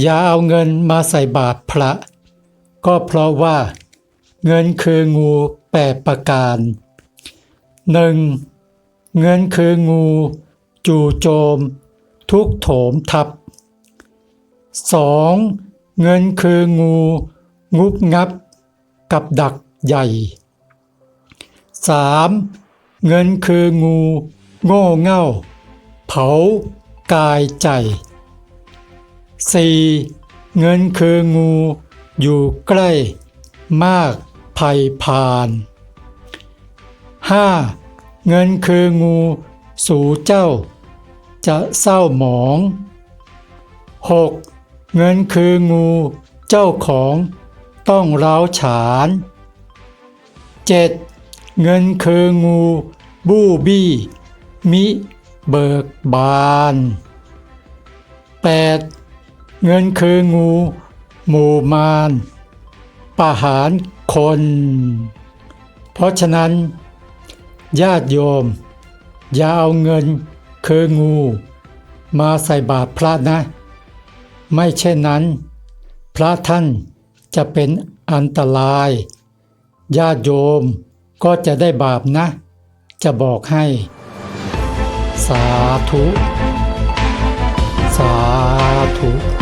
อย่าเอาเงินมาใส่บาตรพระ ก็เพราะว่า เงินคืองูแปดประการหนึ่งเงินคืองู จู่โจม ทุกโถมทับสองเงินคืองู งุบงับ กับดักใหญ่สามเงินคืองู โง่เง่า เผากายใจ 4. เงินคืองู อยู่ใกล้ มากภัยพาน 5. เงินคืองู สู่เจ้า จะเศร้าหมอง 6. เงินคืองู เจ้าของต้องร้าวฉาน 7. เงินคืองู บู้บี้ มิ เบิกบาน 8. เงินคืองู หมู่มารประหารคน เพราะฉะนั้น ญาติโยม อย่าเอาเงินคืองู มาใส่บาตรพระนะ ไม่เช่นนั้น พระท่านจะเป็นอันตราย ญาติโยมก็จะได้บาปนะ จะบอกให้ สาธุ สาธุ